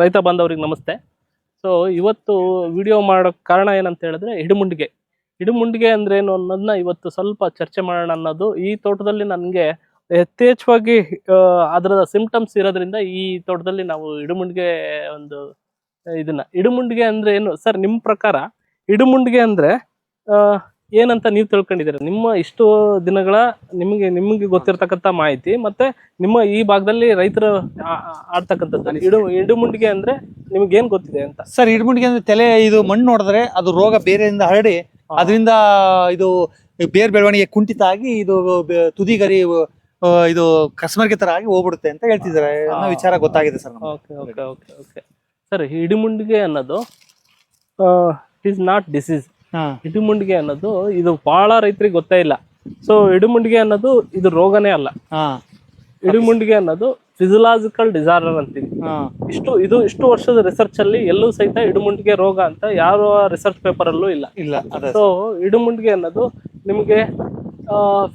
ರೈತ ಬಾಂಧವ್ರಿಗೆ ನಮಸ್ತೆ. ಸೊ ಇವತ್ತು ವಿಡಿಯೋ ಮಾಡೋ ಕಾರಣ ಏನಂತ ಹೇಳಿದ್ರೆ ಹಿಡುಮುಂಡಿಗೆ. ಹಿಡುಮುಂಡಿಗೆ ಅಂದ್ರೆ ಏನು ಅನ್ನೋದನ್ನ ಇವತ್ತು ಸ್ವಲ್ಪ ಚರ್ಚೆ ಮಾಡೋಣ ಅನ್ನೋದು. ಈ ತೋಟದಲ್ಲಿ ನನಗೆ ಯಥೇಚ್ಛವಾಗಿ ಅದರ ಸಿಂಪ್ಟಮ್ಸ್ ಇರೋದ್ರಿಂದ ಈ ತೋಟದಲ್ಲಿ ನಾವು ಹಿಡುಮುಂಡಿಗೆ ಒಂದು ಇದನ್ನ. ಹಿಡುಮುಂಡಿಗೆ ಅಂದ್ರೆ ಏನು? ಸರ್ ನಿಮ್ಮ ಪ್ರಕಾರ ಹಿಡುಮುಂಡಿಗೆ ಅಂದ್ರೆ ಏನಂತ ನೀವು ತಿಳ್ಕೊಂಡಿದ್ದೀರ? ನಿಮ್ಮ ಇಷ್ಟು ದಿನಗಳ ನಿಮಗೆ ನಿಮಗೆ ಗೊತ್ತಿರತಕ್ಕಂಥ ಮಾಹಿತಿ ಮತ್ತೆ ನಿಮ್ಮ ಈ ಭಾಗದಲ್ಲಿ ರೈತರು ಆಡ್ತಕ್ಕಂಥದ್ದು ಇಡು ಇಡುಮುಂಡಿಗೆ ಅಂದ್ರೆ ನಿಮ್ಗೆ ಏನ್ ಗೊತ್ತಿದೆ ಅಂತ? ಸರ್ ಇಡುಮುಂಡಿಗೆ ಅಂದ್ರೆ ತಲೆ ಇದು ಮಣ್ಣು ನೋಡಿದ್ರೆ ಅದು ರೋಗ ಬೇರೆಯಿಂದ ಹರಡಿ ಅದರಿಂದ ಇದು ಬೇರ್ ಬೆಳವಣಿಗೆ ಕುಂಠಿತ ಆಗಿ ಇದು ತುದಿಗರಿ ಇದು ಕಸ್ಮರ್ಗೆ ತರ ಆಗಿ ಹೋಗ್ಬಿಡುತ್ತೆ ಅಂತ ಹೇಳ್ತಿದ್ದಾರೆ. ಅನ್ನೋ ವಿಚಾರ ಗೊತ್ತಾಗಿದೆ sir okay okay okay okay. Sir ಇಡುಮುಂಡಿಗೆ ಅನ್ನೋದು ಇಸ್ ನಾಟ್ ಡಿಸೀಸ್ ಹಾ. ಇಡುಮುಂಡಿಗೆ ಅನ್ನೋದು ಇದು ಬಹಳ ರೈತರಿಗೆ ಗೊತ್ತೇ ಇಲ್ಲ. ಸೊ ಇಡುಮುಂಡಿಗೆ ಅನ್ನೋದು ಇದು ರೋಗನೇ ಅಲ್ಲ. ಹಾ. ಇಡುಮುಂಡಿಗೆ ಅನ್ನೋದು ಫಿಸಿಲಾಜಿಕಲ್ ಡಿಸಾರ್ಡರ್ ಅಂತೀವಿ. ಇಷ್ಟು ಇದು ಇಷ್ಟು ವರ್ಷದ ರಿಸರ್ಚ್ ಅಲ್ಲಿ ಎಲ್ಲೂ ಸಹಿತ ಇಡುಮುಂಡಿಗೆ ರೋಗ ಅಂತ ಯಾವ ರಿಸರ್ಚ್ ಪೇಪರ್ ಅಲ್ಲೂ ಇಲ್ಲ. ಇಲ್ಲ ಸೊ ಇಡುಮುಂಡಿಗೆ ಅನ್ನೋದು ನಿಮಗೆ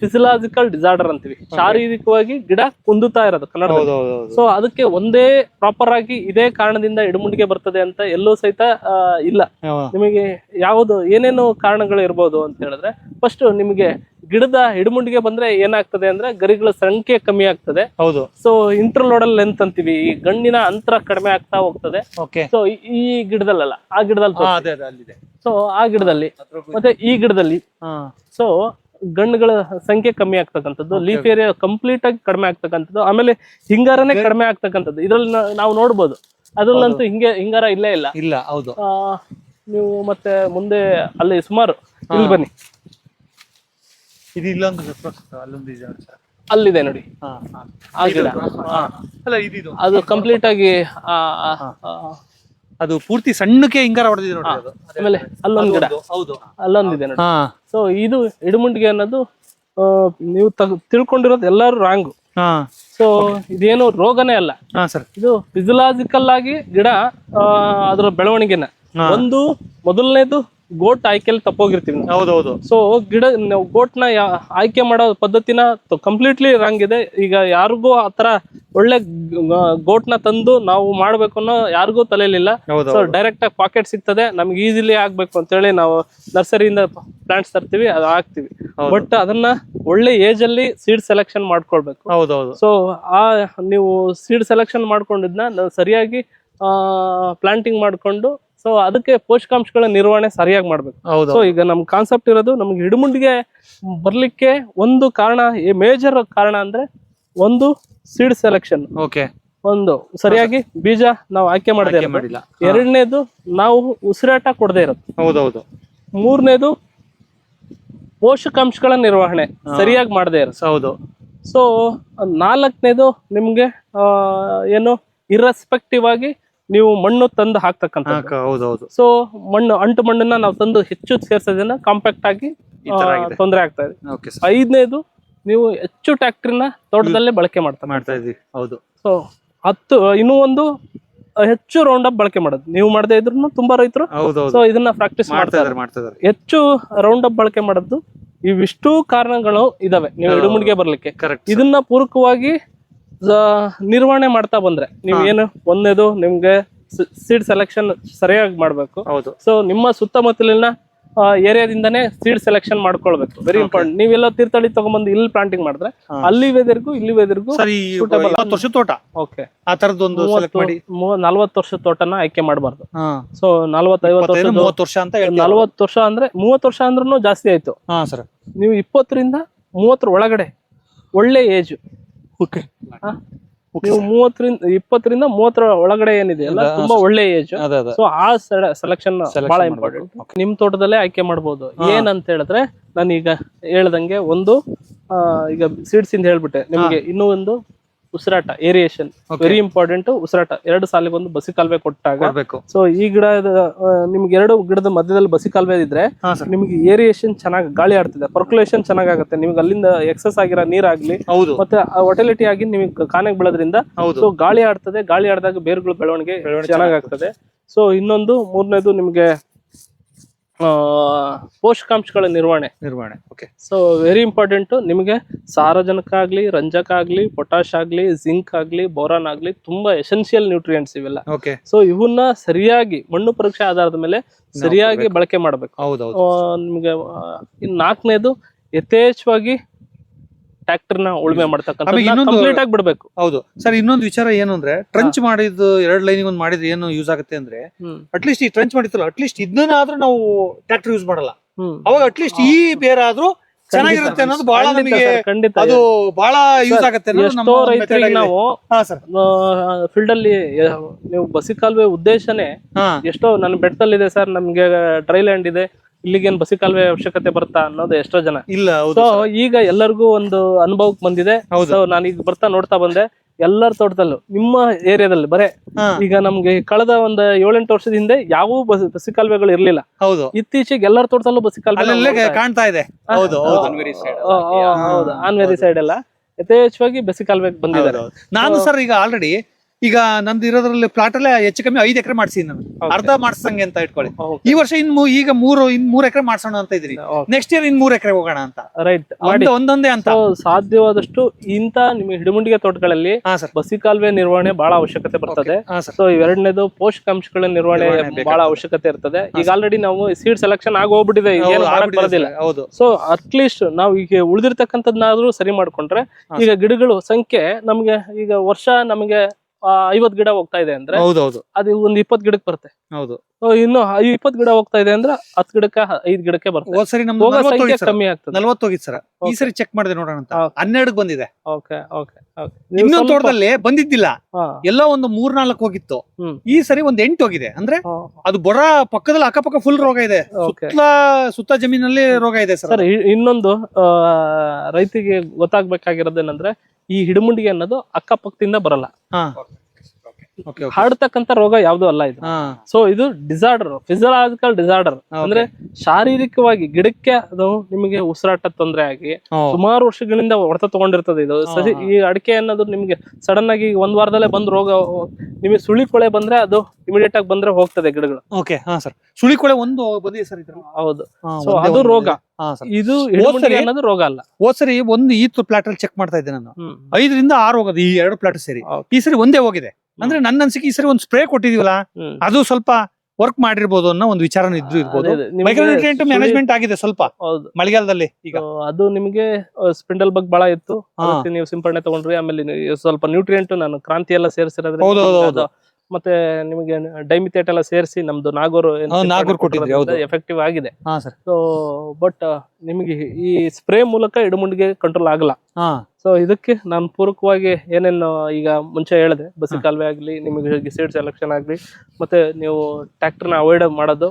ಫಿಸಿಲಾಜಿಕಲ್ ಡಿಸಾರ್ಡರ್ ಅಂತೀವಿ. ಶಾರೀರಿಕವಾಗಿ ಗಿಡ ಕುಂದುತ್ತಾ ಇರೋದು ಕನ್ನಡ ಸೊ ಅದಕ್ಕೆ ಒಂದೇ ಪ್ರಾಪರ್ ಆಗಿ ಇದೇ ಕಾರಣದಿಂದ ಇಡಮುಂಡಿಗೆ ಬರ್ತದೆ ಅಂತ ಎಲ್ಲೂ ಸಹಿತ ಇಲ್ಲ. ನಿಮಗೆ ಯಾವುದು ಏನೇನು ಕಾರಣಗಳು ಇರ್ಬೋದು ಅಂತ ಹೇಳಿದ್ರೆ ಫಸ್ಟ್ ನಿಮಗೆ ಗಿಡದ ಹಿಡಮುಂಡಿಗೆ ಬಂದ್ರೆ ಏನಾಗ್ತದೆ ಅಂದ್ರೆ ಗರಿಗಳ ಸಂಖ್ಯೆ ಕಮ್ಮಿ ಆಗ್ತದೆ. ಹೌದು. ಸೊ ಇಂಟರ್ಲೋಡಲ್ ಲೆಂತ್ ಅಂತೀವಿ. ಈ ಗಣ್ಣಿನ ಅಂತರ ಕಡಿಮೆ ಆಗ್ತಾ ಹೋಗ್ತದೆ. ಸೊ ಈ ಗಿಡದಲ್ಲಲ್ಲ ಆ ಗಿಡದಲ್ಲಿ ಸೊ ಆ ಗಿಡದಲ್ಲಿ ಮತ್ತೆ ಈ ಗಿಡದಲ್ಲಿ. ಸೊ ಗಣ್ಣುಗಳ ಸಂಖ್ಯೆ ಕಮ್ಮಿ ಆಗ್ತಕ್ಕಂಥದ್ದು ಲೀಫ್ ಏರಿಯಾ ಕಂಪ್ಲೀಟ್ ಆಗಿ ಕಡಿಮೆ ಆಗ್ತಕ್ಕಂಥದ್ದು ಆಮೇಲೆ ಹಿಂಗಾರನೇ ಕಡಿಮೆ ಆಗ್ತಕ್ಕಂಥದ್ದು. ಇದ್ರಲ್ಲಿ ನಾವು ನೋಡ್ಬೋದು. ಅದ್ರಲ್ಲಂತೂ ಹಿಂಗೆ ಹಿಂಗಾರ ಇಲ್ಲೇ ಇಲ್ಲ. ಇಲ್ಲ ಹೌದು. ನೀವು ಮತ್ತೆ ಮುಂದೆ ಅಲ್ಲಿ ಸುಮಾರು ಇಲ್ಲಿ ಬನ್ನಿ. ಇದು ಇಲ್ಲೊಂದು ಅಲ್ಲೊಂದು ನೋಡಿ. ಆ ಗಿಡ. ಅದು ಕಂಪ್ಲೀಟ್ ಆಗಿ ಅದು ಪೂರ್ತಿ ಸಣ್ಣಕ್ಕೆ ಹಿಂಗಾರ ಹೊಡೆದಿದೆ ನೋಡಿ ಅದು. ಆಮೇಲೆ ಅಲ್ಲೊಂದು ಗಿಡ. ಹೌದು, ಅಲ್ಲೊಂದಿದೆ ನೋಡಿ ಹಾ. ಸೊ ಇದು ಇಡಮುಂಡಿಗೆ ಅನ್ನೋದು ಆ, ನೀವು ತಗ್ ತಿಳ್ಕೊಂಡಿರೋದು ಎಲ್ಲರೂ ರಾಂಗು ಹಾ. ಸೊ ಇದೇನು ರೋಗನೇ ಅಲ್ಲ. ಹಾ ಸರ್ ಇದು ಫಿಸಿಲಾಜಿಕಲ್ ಆಗಿ ಗಿಡ ಆ, ಅದರ ಬೆಳವಣಿಗೆನ. ಒಂದು ಮೊದಲನೇದು ಗೋಟ್ ಆಯ್ಕೆಯಲ್ಲಿ ತಪ್ಪೋಗಿರ್ತೀವಿ ನಾವು. ಹೌದೌದು. ಸೊ ಗಿಡ ನಾವು ಗೋಟ್ನ ಯಾ- ಆಯ್ಕೆ ಮಾಡೋ ಪದ್ಧತಿನ ಕಂಪ್ಲೀಟ್ಲಿ ರಾಂಗ್ ಇದೆ. ಈಗ ಯಾರಿಗೂ ಆ ತರ ಒಳ್ಳೆ ಗೋಟ್ನ ತಂದು ನಾವು ಮಾಡ್ಬೇಕು ಅನ್ನೋ ಯಾರಿಗೂ ತಲೆಯಲ್ಲಿಲ್ಲ ಹೌದು ಸೊ ಡೈರೆಕ್ಟ್ ಆಗಿ ಪಾಕೆಟ್ ಸಿಗ್ತದೆ. ನಮ್ಗೆ ಈಸಿಲಿ ಆಗ್ಬೇಕು ಅಂತೇಳಿ ನಾವು ನರ್ಸರಿಯಿಂದ ಪ್ಲಾಂಟ್ಸ್ ತರ್ತೀವಿ ಅದು ಹಾಕ್ತಿವಿ. ಹೌದು. ಬಟ್ ಅದನ್ನ ಒಳ್ಳೆ ಏಜ್ ಅಲ್ಲಿ ಸೀಡ್ ಸೆಲೆಕ್ಷನ್ ಮಾಡ್ಕೊಳ್ಬೇಕು. ಹೌದೌದು. ಸೊ ಆ ನೀವು ಸೀಡ್ ಸೆಲೆಕ್ಷನ್ ಮಾಡ್ಕೊಂಡಿದ್ನ ನಾವು ಸರಿಯಾಗಿ ಪ್ಲಾಂಟಿಂಗ್ ಮಾಡ್ಕೊಂಡು ಸೊ ಅದಕ್ಕೆ ಪೋಷಕಾಂಶಗಳ ನಿರ್ವಹಣೆ ಸರಿಯಾಗಿ ಮಾಡ್ಬೇಕು. ಹೌದು ಸೊ ಈಗ ನಮ್ ಕಾನ್ಸೆಪ್ಟ್ ಇರೋದು ನಮ್ಗೆ ಹಿಡಮುಂಡಿಗೆ ಬರ್ಲಿಕ್ಕೆ ಒಂದು ಕಾರಣ ಮೇಜರ್ ಕಾರಣ ಅಂದ್ರೆ ಒಂದು ಸೀಡ್ ಸೆಲೆಕ್ಷನ್ ಓಕೆ ಒಂದು ಸರಿಯಾಗಿ ಬೀಜ ನಾವು ಆಯ್ಕೆ ಮಾಡದೆ ಎರಡನೇದು ನಾವು ಉಸಿರಾಟ ಕೊಡದೆ ಇರೋದು. ಹೌದೌದು ಮೂರನೇದು ಪೋಷಕಾಂಶಗಳ ನಿರ್ವಹಣೆ ಸರಿಯಾಗಿ ಮಾಡದೆ ಇರೋದು. ಹೌದು. ಸೊ ನಾಲ್ಕನೇದು ನಿಮ್ಗೆ ಏನು ಇರ್ರೆಸ್ಪೆಕ್ಟಿವ್ ಆಗಿ ನೀವು ಮಣ್ಣು ತಂದು ಹಾಕ್ತಕ್ಕಂಥ ಹಾ, ಹೌದೌದು. ಸೊ ಮಣ್ಣು ಅಂಟು ಮಣ್ಣನ್ನ ನಾವು ತಂದು ಹೆಚ್ಚು ಸೇರ್ಸೋದ್ರಿಂದ ಕಾಂಪ್ಯಾಕ್ಟ್ ಆಗಿ. ತೊಂದರೆ ಆಗ್ತಾ ಇದೆ. ಐದನೇದು ನೀವು ಹೆಚ್ಚು ಟ್ಯಾಕ್ಟ್ರಿನ ತೋಟದಲ್ಲೇ ಬಳಕೆ ಮಾಡ್ತಾ ಮಾಡ್ತಾ ಇದೀವಿ ಹೌದು. ಸೊ ಹತ್ತು ಇನ್ನೂ ಒಂದು ಹೆಚ್ಚು ರೌಂಡ್ ಅಪ್ ಬಳಕೆ ಮಾಡೋದು. ನೀವು ಮಾಡದೇ ಇದ್ರು ತುಂಬಾ ರೈತರು. ಸೊ ಇದನ್ನ ಪ್ರಾಕ್ಟೀಸ್ ಮಾಡ್ತಾ ಇದಾರೆ ಹೆಚ್ಚು ರೌಂಡ್ ಅಪ್ ಬಳಕೆ ಮಾಡೋದು ಇವಿಷ್ಟು ಕಾರಣಗಳು ಇದಾವೆ. ನೀವು ಇಡುಮುಡಿಗೆ ಬರ್ಲಿಕ್ಕೆ. ಇದನ್ನ ಪೂರಕವಾಗಿ ನಿರ್ವಹಣೆ ಮಾಡ್ತಾ ಬಂದ್ರೆ. ನೀವು ಏನು ಒಂದೇದು ನಿಮ್ಗೆ ಸೀಡ್ ಸೆಲೆಕ್ಷನ್ ಸರಿಯಾಗಿ ಮಾಡ್ಬೇಕು. ಹೌದು. ಸೊ ನಿಮ್ಮ ಸುತ್ತಮುತ್ತಲಿನ ಏರಿಯಾದಿಂದನೇ ಸೀಡ್ ಸೆಲೆಕ್ಷನ್ ಮಾಡ್ಕೊಳ್ಬೇಕು. ವೆರಿ ಇಂಪಾರ್ಟೆಂಟ್ ನೀವೆಲ್ಲ ತೀರ್ಥಹಳ್ಳಿ ತಗೊಂಡ್ಬಂದು ಇಲ್ಲಿ ಪ್ಲಾಂಟಿಂಗ್ ಮಾಡಿದ್ರೆ ಅಲ್ಲಿ ವೆದರ್ಗೂ ಇಲ್ಲಿ ವೆದರ್ಗೂ ವರ್ಷ ತೋಟ. ಓಕೆ ಆ ತರದೊಂದು ನಲ್ವತ್ತು ವರ್ಷ ತೋಟನ ಆಯ್ಕೆ ಮಾಡಬಾರ್ದು. ಸೊ ನಲ್ವತ್ತೈವತ್ತು ವರ್ಷ ಅಂತ ನಲ್ವತ್ತು ವರ್ಷ ಅಂದ್ರೆ ಮೂವತ್ತು ವರ್ಷ ಅಂದ್ರೂ ಜಾಸ್ತಿ ಆಯ್ತು. ನೀವು ಇಪ್ಪತ್ತರಿಂದ ಮೂವತ್ತರ ಒಳಗಡೆ ಒಳ್ಳೆ ಏಜ್ ಓಕೆ ನೀವು ಮೂವತ್ತರಿಂದ ಇಪ್ಪತ್ತರಿಂದ ಮೂವತ್ತರ ಒಳಗಡೆ ಏನಿದೆ? ಅಲ್ಲ ತುಂಬಾ ಒಳ್ಳೆ ಏಜ್ ಸೊ ಆ ಸೆಲೆಕ್ಷನ್ ಬಹಳ. ಇಂಪಾರ್ಟೆಂಟ್ ನಿಮ್ ತೋಟದಲ್ಲೇ ಆಯ್ಕೆ ಮಾಡಬಹುದು ಏನಂತ ಹೇಳಿದ್ರೆ ನಾನು ಈಗ ಹೇಳ್ದಂಗೆ ಒಂದು ಈಗ ಸೀಡ್ಸ್ ಇಂದ ಹೇಳ್ಬಿಟ್ಟೆ. ನಿಮ್ಗೆ ಇನ್ನೂ ಒಂದು ಉಸಿರಾಟ ಏರಿಯೇಷನ್ ವೆರಿ ಇಂಪಾರ್ಟೆಂಟ್ ಉಸಿರಾಟ. ಎರಡು ಸಾಲಿಗೆ ಒಂದು ಬಸಿ ಕಾಲುವೆ ಕೊಟ್ಟಾಗ ಸೊ ಈ ಗಿಡ ನಿಮ್ಗೆ ಎರಡು ಗಿಡದ ಮಧ್ಯದಲ್ಲಿ ಬಸಿ ಕಾಲುವೆ ಇದ್ರೆ ನಿಮ್ಗೆ ಏರಿಯೇಷನ್ ಚೆನ್ನಾಗಿ ಗಾಳಿ ಆಡ್ತಿದೆ. ಪರ್ಕ್ಯುಲೇಷನ್ ಚೆನ್ನಾಗುತ್ತೆ ನಿಮ್ಗೆ ಅಲ್ಲಿಂದ ಎಕ್ಸಸ್ ಆಗಿರೋ ನೀರಾಗ್ಲಿ ಹೌದು. ಮತ್ತೆ ಒಟಲಿಟಿ ಆಗಿ ನಿಮ್ಗೆ ಕಾನೆಗೆ ಬೀಳೋದ್ರಿಂದ ಹೌದು. ಸೊ ಗಾಳಿ ಆಡ್ತದೆ. ಗಾಳಿ ಆಡಿದಾಗ ಬೇರುಗಳು ಬೆಳವಣಿಗೆ ಚೆನ್ನಾಗಾಗ್ತದೆ ಸೊ ಇನ್ನೊಂದು ಮೂರನೇದು ನಿಮ್ಗೆ ಪೋಷಕಾಂಶಗಳ ನಿರ್ವಹಣೆ. ನಿರ್ವಹಣೆ ಓಕೆ ಸೊ ವೆರಿ ಇಂಪಾರ್ಟೆಂಟ್ ನಿಮಗೆ ಸಾರಜನಕ ಆಗಲಿ ರಂಜಕ ಆಗಲಿ ಪೊಟಾಶ್ ಆಗಲಿ ಜಿಂಕ್ ಆಗಲಿ ಬೋರಾನ್ ಆಗಲಿ ತುಂಬಾ ಎಸೆನ್ಷಿಯಲ್ ನ್ಯೂಟ್ರಿಯೆಂಟ್ಸ್ ಇವೆಲ್ಲ. ಓಕೆ ಸೊ ಇವನ್ನ ಸರಿಯಾಗಿ ಮಣ್ಣು ಪರೀಕ್ಷೆ ಆಧಾರದ ಮೇಲೆ ಸರಿಯಾಗಿ ಬಳಕೆ ಮಾಡಬೇಕು. ನಿಮಗೆ ನಾಲ್ಕನೇದು ಯಥೇಚ್ಛವಾಗಿ ಟ್ರ್ಯಾಕ್ಟರ್ನ ಉಳುಮೆ ಮಾಡ್ತಕ್ಕಂಥ ಬಿಡಬೇಕು ಕಂಪ್ಲೀಟ್ ಆಗಿ ಬಿಡ್ಬೇಕು. ಹೌದು. ಸರ್ ಇನ್ನೊಂದು ವಿಚಾರ ಏನು ಅಂದ್ರೆ ಟ್ರಂಚ್ ಮಾಡಿದ್ದು ಎರಡ್ ಲೈನಿಗೆ ಒಂದು ಮಾಡಿದ್ರೆ ಏನು ಯೂಸ್ ಆಗುತ್ತೆ ಅಂದ್ರೆ ಅಟ್ಲೀಸ್ಟ್ ಈ ಟ್ರಂಚ್ ಮಾಡಿತ್ತಲ್ಲ ಅಟ್ಲೀಸ್ಟ್ ಇದನ್ನಾದ್ರೂ ನಾವು ಟ್ರ್ಯಾಕ್ಟರ್ ಯೂಸ್ ಮಾಡಲ್ಲ. ಅವಾಗ ಅಟ್ಲೀಸ್ಟ್ ಈ ಬೇರಾದ್ರೂ ಚೆನ್ನಾಗಿರುತ್ತೆ ಅನ್ನೋದು ಬಹಳ ನಮಗೆ ಅದು ಬಹಳ ಯೂಸ್ ಆಗುತ್ತೆ ಎಷ್ಟೋ ರೈತರಿಗೆ. ನಾವು ಫೀಲ್ಡ್ ಅಲ್ಲಿ ನೀವು ಬಸಿ ಕಾಲುವೆ ಉದ್ದೇಶನೇ ಎಷ್ಟೋ ನನ್ನ ಬೆಟ್ಟದಲ್ಲಿದೆ ಸರ್ ನಮ್ಗೆ ಡ್ರೈ ಲ್ಯಾಂಡ್ ಇದೆ. ಇಲ್ಲಿಗೇನ್ ಬಸಿ ಕಾಲುವೆ ಅವಶ್ಯಕತೆ ಬರುತ್ತಾ ಅನ್ನೋದು ಎಷ್ಟೋ ಜನ. ಇಲ್ಲ ಹೌದು ಸೊ ಈಗ ಎಲ್ಲರಿಗೂ ಒಂದು ಅನುಭವಕ್ಕೆ ಬಂದಿದೆ. ಸೊ ನಾನು ಈಗ ಬರ್ತಾ ನೋಡ್ತಾ ಬಂದೆ. ಎಲ್ಲರ ತೋಟದಲ್ಲೂ ನಿಮ್ಮ ಏರಿಯಾದಲ್ಲಿ ಬರೇ ಈಗ ನಮ್ಗೆ ಕಳೆದ ಒಂದ್ ಏಳೆಂಟು ವರ್ಷದ ಹಿಂದೆ ಯಾವ ಬಸ್ ಬಸಿ ಕಾಲುವೆಗಳು ಇರ್ಲಿಲ್ಲ. ಹೌದು. ಇತ್ತೀಚೆಗೆ ಎಲ್ಲರ ತೋಟದಲ್ಲೂ ಬಸಿ ಕಾಲುವೆ ಕಾಣ್ತಾ ಇದೆ. ಹೌದು ಆನ್ವೇರಿ ಸೈಡ್ ಎಲ್ಲ ಯಥೇಚ್ಛವಾಗಿ ಬಸಿ ಕಾಲುವೆಗೆ ಬಂದಿದ್ದಾರೆ. ನಾನು ಸರ್ ಈಗ ಆಲ್ರೆಡಿ ಈಗ ನಂದು ಇರೋದ್ರಲ್ಲಿ ಪ್ಲಾಟ್ ಅಲ್ಲೇ ಹೆಚ್ಚು ಕಮ್ಮಿ ಐದು ಎಕರೆ ಮಾಡ್ಸಿದ್ದೀನಿ ನಾನು. ಅರ್ಧ ಮಾಡ್ಸಂಗೆ ಅಂತ ಇಟ್ಕೊಳ್ಳಿ. ಈ ವರ್ಷ ಇನ್ ಈಗ ಮೂರು ಇನ್ ಮೂರ್ ಎಕರೆ ಮಾಡ್ಸೋಣ ಅಂತ ಇದ್ರಿ ನೆಕ್ಸ್ಟ್ ಇಯರ್ ಇನ್ ಮೂರ್ ಎಕರೆ ಹೋಗೋಣ ಅಂತ. ರೈಟ್ ಒಂದೊಂದೇ ಅಂತ. ಸಾಧ್ಯವಾದಷ್ಟು ಇಂತ ನಿಮಗೆ ಹಿಡಿಮುಂಡಿಗೆ ತೋಟಗಳಲ್ಲಿ ಬಸಿ ಕಾಲುವೆ ನಿರ್ವಹಣೆ ಬಹಳ ಅವಶ್ಯಕತೆ ಬರ್ತದೆ. ಸೊ ಇವೆರಡನೇದು ಪೋಷಕಾಂಶಗಳ ನಿರ್ವಹಣೆ ಬಹಳ ಅವಶ್ಯಕತೆ ಇರ್ತದೆ. ಈಗ ಆಲ್ರೆಡಿ ನಾವು ಸೀಡ್ ಸೆಲೆಕ್ಷನ್ ಆಗಿ ಹೋಗ್ಬಿಟ್ಟಿದೆ. ಬರೋದಿಲ್ಲ. ಹೌದು. ಸೊ ಅಟ್ಲೀಸ್ಟ್ ನಾವು ಈಗ ಉಳಿದಿರ್ತಕ್ಕಂಥದ್ನಾದ್ರೂ ಸರಿ ಮಾಡ್ಕೊಂಡ್ರೆ ಈಗ ಗಿಡಗಳು ಸಂಖ್ಯೆ ನಮ್ಗೆ ಈಗ ವರ್ಷ ನಮಗೆ ಐವತ್ ಗಿಡ ಹೋಗ್ತಾ ಇದೆ ಅಂದ್ರೆ ಹೌದೌದು. ಅದು ಒಂದ್ ಇಪ್ಪತ್ ಗಿಡಕ್ಕೆ ಬರುತ್ತೆ. ಹೌದು. ಇನ್ನು ಇಪ್ಪತ್ ಗಿಡ ಹೋಗ್ತಾ ಇದೆ ಅಂದ್ರೆ ಹತ್ ಗಿಡಕ್ಕೆ ಐದ್ ಗಿಡಕ್ಕೆ ಬರುತ್ತೆ. ಹೋದ್ ಸರಿ ನಮ್ದು ಹೋಗೋ ನಲ್ವತ್ತು ಸಂಖ್ಯೆ ಹೋಗಿತ್ತು ಸರ್. ಕಮ್ಮಿ ಆಗ್ತದೆ. ನಲ್ವತ್ತು ಹೋಗಿತ್ತು ಸರ್. ಈ ಸರಿ ಚೆಕ್ ಮಾಡಿದೆ ನೋಡೋಣ ಅಂತ. Okay. ಹನ್ನೆರಡಕ್ಕೆ ಬಂದಿದೆ. ಓಕೆ ಓಕೆ ಇನ್ನೊಂದು ತೋಟದಲ್ಲಿ ಬಂದಿದ್ದಿಲ್ಲ. ಎಲ್ಲ ಒಂದು ಮೂರ್ ನಾಲ್ಕು ಹೋಗಿತ್ತು. ಹ್ಮ್. ಈ ಸರಿ ಒಂದ್ ಎಂಟು ಹೋಗಿದೆ. ಅಂದ್ರೆ ಅದು ಬರ ಪಕ್ಕದಲ್ಲಿ ಅಕ್ಕಪಕ್ಕ ಫುಲ್ ರೋಗ ಇದೆ. ಓಕೆ ಸುತ್ತ ಸುತ್ತ ಜಮೀನಲ್ಲಿ ರೋಗ ಇದೆ ಸರ್ ಸರ್ ಇನ್ನೊಂದು ಆ, ರೈತಿಗೆ ಗೊತ್ತಾಗ್ಬೇಕಾಗಿರೋದೇನಂದ್ರೆ ಈ ಹಿಡಮುಂಡಿಗೆ ಅನ್ನೋದು ಅಕ್ಕಪಕ್ಕದಿಂದ ಬರಲ್ಲ. ಹಾ ಓಕೆ ಓಕೆ ರೋಗ ಯಾವ್ದು ಅಲ್ಲ ಇದು. ಸೊ ಇದು ಡಿಸಾರ್ಡರ್ ಫಿಸಿಯಲಾಜಿಕಲ್ ಡಿಸಾರ್ಡರ್ ಅಂದ್ರೆ ಶಾರೀರಿಕವಾಗಿ ಗಿಡಕ್ಕೆ ಅದು ನಿಮಗೆ ಉಸಿರಾಟ ತೊಂದರೆ ಆಗಿ ಸುಮಾರು ವರ್ಷಗಳಿಂದ ಹೊಡೆತ ತಗೊಂಡಿರ್ತದೆ ಇದು. ಸರಿ ಈ ಅಡಿಕೆ ಅನ್ನೋದು ನಿಮ್ಗೆ ಸಡನ್ ಆಗಿ ಒಂದ್ ವಾರದಲ್ಲೇ ಬಂದ್ ರೋಗ ನಿಮಗೆ ಸುಳಿ ಕೊಳೆ ಬಂದ್ರೆ ಅದು ಇಮಿಡಿಯೇಟ್ ಆಗಿ ಬಂದ್ರೆ ಹೋಗ್ತದೆ ಗಿಡಗಳು. ಓಕೆ ಹಾ ಸರ್ ಸುಳಿಕೊಳೆ ಒಂದು ಬಂದಿದೆ ಸರ್ ಹೌದು. ಸೊ ಅದು ರೋಗ. ಇದು ಅನ್ನೋದು ರೋಗ ಅಲ್ಲ. ಹೋದ್ ಸರಿ ಒಂದು ಈ ಪ್ಲಾಟ್ ಅಲ್ಲಿ ಚೆಕ್ ಮಾಡ್ತಾ ಇದ್ದೆ ನಾನು. ಐದರಿಂದ ಆರು ಹೋಗೋದು ಈ ಎರಡು ಪ್ಲಾಟ್ ಸೇರಿ. ಈ ಸರಿ ಒಂದೇ ಹೋಗಿದೆ. ಅಂದ್ರೆ ನನ್ನ ಅನ್ಸಿಕೆ ಈ ಸರಿ ಒಂದು ಸ್ಪ್ರೇ ಕೊಟ್ಟಿದೀವಲ್ಲ ಹ್ಮ್ ಅದು ಸ್ವಲ್ಪ ವರ್ಕ್ ಮಾಡಿರ್ಬೋದು ಅನ್ನೋ ಒಂದು ವಿಚಾರ ಇದ್ರು ಇರ್ಬೋದು ಅದೇ ಅದೇ. ನಿಮ್ಗೆ ಮೈಕ್ರೋನ್ಯೂಟ್ರಿಯೆಂಟ್ ಸುಳಿ- ಮ್ಯಾನೇಜ್ಮೆಂಟ್ ಆಗಿದೆ ಸ್ವಲ್ಪ ಹೌದು ಮಳೆಗಾಲದಲ್ಲಿ ಈಗ So, ಅದು ನಿಮಗೆ ಸ್ಪಿಂಡಲ್ ಬಗ್ ಬಹಳ ಇತ್ತು ಹಾ. ಅದಕ್ಕೆ ನೀವು ಸಿಂಪಡಣೆ ತಗೊಂಡ್ರಿ ಆಮೇಲೆ ನೀವು ಸ್ವಲ್ಪ ನ್ಯೂಟ್ರಿಯೆಂಟ್ ನಾನು ಕ್ರಾಂತಿ ಎಲ್ಲ ಸೇರಿಸಿರೋದ್ರಿಂದ ಹೌದು, ಹೌದು, ಹೌದು. ಮತ್ತೆ ನಿಮಗೆ ಡೈಮಿಥೇಟ್ ಎಲ್ಲ ಸೇರಿಸಿ ನಮ್ದು ನಾಗೂರು ನಾಗೂರು ಕೊಟ್ಟಿದ್ರಿ, ಹೌದು. ಎಫೆಕ್ಟಿವ್ ಆಗಿದೆ. ಹಾ ಸರ್. ಸೊ ಬಟ್ ನಿಮಗೆ ಈ ಸ್ಪ್ರೇ ಮೂಲಕ ಇಡಮುಂಡಿಗೆ ಕಂಟ್ರೋಲ್ ಆಗಲ್ಲ. ಸೊ ಇದಕ್ಕೆ ನಾನು ಪೂರಕವಾಗಿ ಏನೇನು ಈಗ ಮುಂಚೆ ಹೇಳಿದೆ. ಬಸಿ ಕಾಲುವೆ ಆಗಲಿ ನಿಮಗೆ ಸೀಡ್ ಸೆಲೆಕ್ಷನ್ ಆಗಲಿ ಮತ್ತೆ ನೀವು ಟ್ರ್ಯಾಕ್ಟರ್ನ ಅವಾಯ್ಡ್ ಮಾಡೋದು.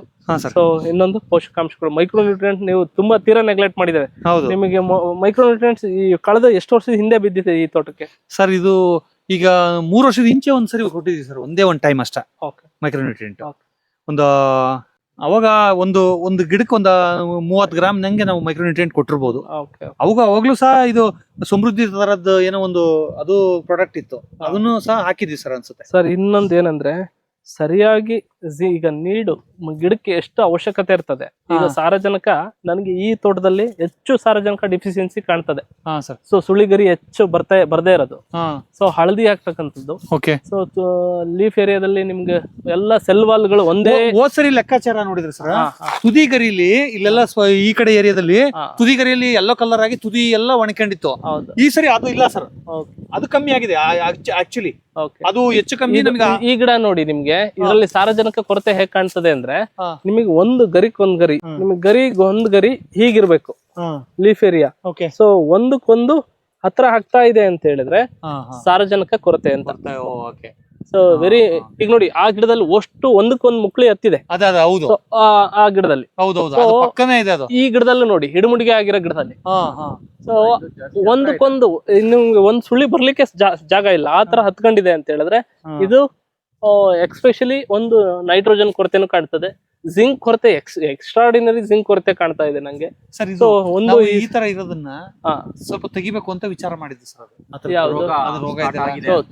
ಸೊ ಇನ್ನೊಂದು ಪೋಷಕಾಂಶಗಳು. ಮೈಕ್ರೋನ್ಯೂಟ್ರಿಯೆಂಟ್ ನೀವು ತುಂಬಾ ತೀರಾ ನೆಗ್ಲೆಕ್ಟ್ ಮಾಡಿದ್ದಾರೆ. ನಿಮಗೆ ಮೈಕ್ರೋನ್ಯೂಟ್ರಿಯೆಂಟ್ಸ್ ಈ ಕಳೆದ ಎಷ್ಟು ವರ್ಷದ ಹಿಂದೆ ಬಿದ್ದಿದೆ ಈ ತೋಟಕ್ಕೆ? ಸರ್ ಇದು ಈಗ ಮೂರು ವರ್ಷದ ಇಂಚೆ ಒಂದ್ಸರಿ ಕೊಟ್ಟಿದ್ದೀವಿ ಸರ್ ಒಂದೇ ಒಂದು ಟೈಮ್ ಅಷ್ಟ. Okay micronutrient. ಒಂದು ಅವಾಗ ಒಂದು ಒಂದು ಗಿಡಕ್ಕೆ ಒಂದು ಮೂವತ್ತು ಗ್ರಾಮ್ ನಂಗೆ ನಾವು ಮೈಕ್ರೋನ್ಯೂಟ್ರಿಯೆಂಟ್ ಕೊಟ್ಟಿರ್ಬೋದು. ಓಕೆ ಅವಾಗ ಅವಾಗಲೂ ಸಹ ಇದು ಸಮೃದ್ಧಿ ತರದ್ದು ಏನೋ ಒಂದು ಅದು ಪ್ರಾಡಕ್ಟ್ ಇತ್ತು. ಅದನ್ನು ಸಹ ಹಾಕಿದ್ವಿ ಸರ್ ಅನ್ಸುತ್ತೆ. ಸರ್ ಇನ್ನೊಂದು ಏನಂದ್ರೆ ಸರಿಯಾಗಿ ಈಗ ನೀಡು ಗಿಡಕ್ಕೆ ಎಷ್ಟು ಅವಶ್ಯಕತೆ ಇರ್ತದೆ. ಈಗ. ಸಾರಜನಕ ನನಗೆ ಈ ತೋಟದಲ್ಲಿ ಹೆಚ್ಚು ಸಾರಜನಕ ಡಿಫಿಷಿಯನ್ಸಿ ಕಾಣ್ತದೆ. ಸೊ ಸುಳಿಗರಿ ಹೆಚ್ಚು ಬರ್ತಾ ಬರ್ದೇ ಇರೋದು. ಸೊ ಹಳದಿ ಆಗ್ತಕ್ಕಂಥದ್ದು ಸೊ ಲೀಫ್ ಏರಿಯಾದಲ್ಲಿ ನಿಮ್ಗೆ ಎಲ್ಲ ಸೆಲ್ ವಾಲ್ಗಳು ಒಂದೇ ಸರಿ ಲೆಕ್ಕಾಚಾರ ನೋಡಿದ್ರೆ ಸರ್? ಹಾ, ಹಾ, ತುದಿ ಗರಿಲಿ ಇಲ್ಲೆಲ್ಲ ಈ ಕಡೆ ಏರಿಯಾದಲ್ಲಿ ತುದಿಗರಿಯಲ್ಲಿ ತುದಿ ಗರಿಯಲ್ಲಿ ಎಲ್ಲೋ ಕಲರ್ ಆಗಿ ತುದಿ ಎಲ್ಲ ಒಣಕೊಂಡಿತ್ತು ಹೌದು. ಈ ಸರಿ ಅದು ಇಲ್ಲ ಸರ್. ಅದು ಕಮ್ಮಿ ಆಗಿದೆ ಆಕ್ಚುಲಿ ಅದು ಹೆಚ್ಚು ಕಮ್ಮಿ ಈ ಗಿಡ ನೋಡಿ ನಿಮ್ಗೆ. ಇದರಲ್ಲಿ ಸಾರಜನಕ ಕೊರತೆ ಹೇಗ್ ಕಾಣ್ತದೆ ಅಂದ್ರೆ. ನಿಮಗೆ ಒಂದು ಗರಿಕ್ ಒಂದ್ ಗರಿ. ನಿಮಗೆ ಗರಿಗ್ ಒಂದ್ ಗರಿ ಹೀಗಿರ್ಬೇಕು. Leaf area. ಓಕೆ ಸೊ ಒಂದಕ್ಕೊಂದು ಹತ್ರ ಆಗ್ತಾ ಇದೆ ಅಂತ ಹೇಳಿದ್ರೆ ಸಾರಜನಕ ಕೊರತೆ ಅಂತ ಓಕೆ ಸೊ ವೆರಿ ಈಗ ನೋಡಿ ಆ ಗಿಡದಲ್ಲಿ ಅಷ್ಟು ಒಂದಕ್ಕೊಂದು ಮುಕ್ಳಿ ಹತ್ತಿದೆ. ಅದ ಅದ ಹೌದು. ಆ ಆ ಗಿಡದಲ್ಲಿ. ಹೌದೌದು So- ಅದು ಪಕ್ಕನೇ ಇದೆ ಅದು. ಈ ಗಿಡದಲ್ಲೂ ನೋಡಿ ಹಿಡಿಮುಡಿಗೆ ಆಗಿರೋ ಗಿಡದಲ್ಲಿ. ಹಾ ಹಾ. ಸೊ ಒಂದಕ್ಕೊಂದು ಇನ್ನು ಒಂದ್ ಸುಳಿ ಬರ್ಲಿಕ್ಕೆ ಜಾಗ ಇಲ್ಲ. ಆ ತರ ಹತ್ಕೊಂಡಿದೆ ಅಂತ ಹೇಳಿದ್ರೆ ಇದು ಎಕ್ಸ್ಪೆಷಲಿ ಒಂದು ನೈಟ್ರೋಜನ್ ಕೊರತೆನೂ ಕಾಣ್ತದೆ. ಜಿಂಕ್ ಕೊರತೆ ಎಕ್ಸ್ ಎಕ್ಸ್ಟ್ರಾಡಿನರಿ ಜಿಂಕ್ ಕೊರತೆ ಕಾಣ್ತಾ ಇದೆ ನಂಗೆ. ಸರ್ ಇದು ಒಂದು ಈ- ತರ ಇರೋದನ್ನ ಸ್ವಲ್ಪ ತೆಗಿಬೇಕು ಅಂತ ವಿಚಾರ ಮಾಡಿದ್ದೆ ಸರ್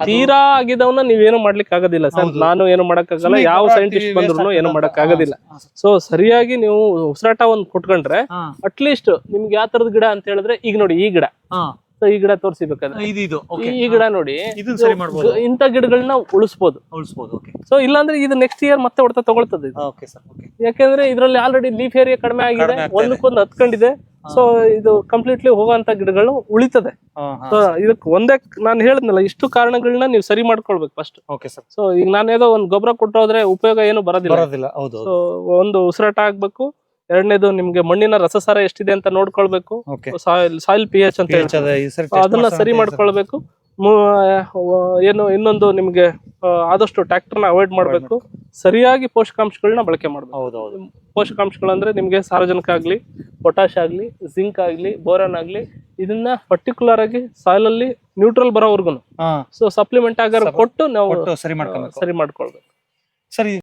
ತೀರಾ ಆಗಿದವನ್ನ ನೀವೇನು ಮಾಡ್ಲಿಕ್ಕೆ ಆಗೋದಿಲ್ಲ ಸರ್. ನಾನು ಏನು ಮಾಡಕ್ಕಾಗಲ್ಲ. ಯಾವ ಸೈಂಟಿಸ್ಟ್ ಬಂದ್ರು ಏನು ಮಾಡಕ್ ಆಗೋದಿಲ್ಲ ಸೊ ಸರಿಯಾಗಿ ನೀವು ಉಸಿರಾಟ ಒಂದು ಕೊಟ್ಕೊಂಡ್ರೆ ಅಟ್ಲೀಸ್ಟ್ ನಿಮ್ಗೆ ಯಾವ ತರದ ಗಿಡ ಅಂತ ಹೇಳಿದ್ರೆ ಈಗ ನೋಡಿ ಈ ಗಿಡ. ಹಾ. ಸೊ ಈ ಗಿಡ ತೋರಿಸಬೇಕಾದ್ರೆ. ಇದು ಇದು. ಈ ಗಿಡ ನೋಡಿ. ಇದನ್ನ ಸರಿ ಮಾಡ್ಬೋದು. ಇಂಥ ಗಿಡಗಳನ್ನ ಉಳಿಸ್ಬೋದು. ಉಳಿಸ್ಬೋದು ಓಕೆ ಸೊ ಇಲ್ಲಾಂದ್ರೆ ಇದು ನೆಕ್ಸ್ಟ್ ಇಯರ್ ಮತ್ತೆ ಹೊಡೆತ ತಗೊಳ್ತದೆ ಓಕೆ ಸರ್ ಓಕೆ ಯಾಕೆಂದ್ರೆ ಇದ್ರಲ್ಲಿ ಆಲ್ರೆಡಿ ಲೀಫ್ ಏರಿಯಾ ಕಡಿಮೆ ಆಗಿದೆ ಒಂದಕ್ಕೊಂದು ಹತ್ಕೊಂಡಿದೆ. ಸೊ ಇದು ಕಂಪ್ಲೀಟ್ಲಿ ಹೋಗುವಂತ ಗಿಡಗಳು ಉಳಿತದೆ. ಸೊ ಇದಕ್ಕೆ ಒಂದೇ ನಾನು ಹೇಳಿದ್ನಲ್ಲ ಇಷ್ಟು ಕಾರಣಗಳನ್ನ ನೀವು ಸರಿ ಮಾಡ್ಕೊಳ್ಬೇಕು ಫಸ್ಟ್ ಓಕೆ ಸರ್ ಸೊ ಈಗ ನಾನು ಏನೋ ಒಂದು ಗೊಬ್ಬರ ಕೊಟ್ಟೋದ್ರೆ ಉಪಯೋಗ ಏನು ಬರೋದಿಲ್ಲ. ಬರೋದಿಲ್ಲ. ಹೌದು ಸೊ ಒಂದು ಉಸಿರಾಟ ಆಗ್ಬೇಕು ಎರಡನೇದು ನಿಮ್ಗೆ ಮಣ್ಣಿನ ರಸಸಾರ ಎಷ್ಟಿದೆ ಅಂತ ನೋಡ್ಕೊಳ್ಬೇಕು. ಸಾಯಿಲ್ ಪಿ ಎಚ್ ಅಂತ ಅದನ್ನ ಸರಿ ಮಾಡ್ಕೊಳ್ಬೇಕು. ಏನು ಇನ್ನೊಂದು ನಿಮ್ಗೆ ಆದಷ್ಟು ಟ್ರ್ಯಾಕ್ಟರ್ನ ಅವಾಯ್ಡ್ ಮಾಡಬೇಕು. ಸರಿಯಾಗಿ ಪೋಷಕಾಂಶಗಳನ್ನ ಬಳಕೆ ಮಾಡಬೇಕು. ಪೋಷಕಾಂಶಗಳಂದ್ರೆ ನಿಮ್ಗೆ ಸಾರಜನಕ ಆಗ್ಲಿ ಪೊಟ್ಯಾಶ್ ಆಗ್ಲಿ ಜಿಂಕ್ ಆಗ್ಲಿ ಬೋರನ್ ಆಗ್ಲಿ ಇದನ್ನ ಪರ್ಟಿಕ್ಯುಲರ್ ಆಗಿ ಸಾಯಿಲ್ ಅಲ್ಲಿ ನ್ಯೂಟ್ರಲ್ ಬರೋವರೆಗೂ ಸೊ ಸಪ್ಲಿಮೆಂಟ್ ಆಗಾರ ಕೊಟ್ಟು ನಾವು ಸರಿ ಸರಿ ಮಾಡ್ಕೊಳ್ಬೇಕು. ಸರಿ.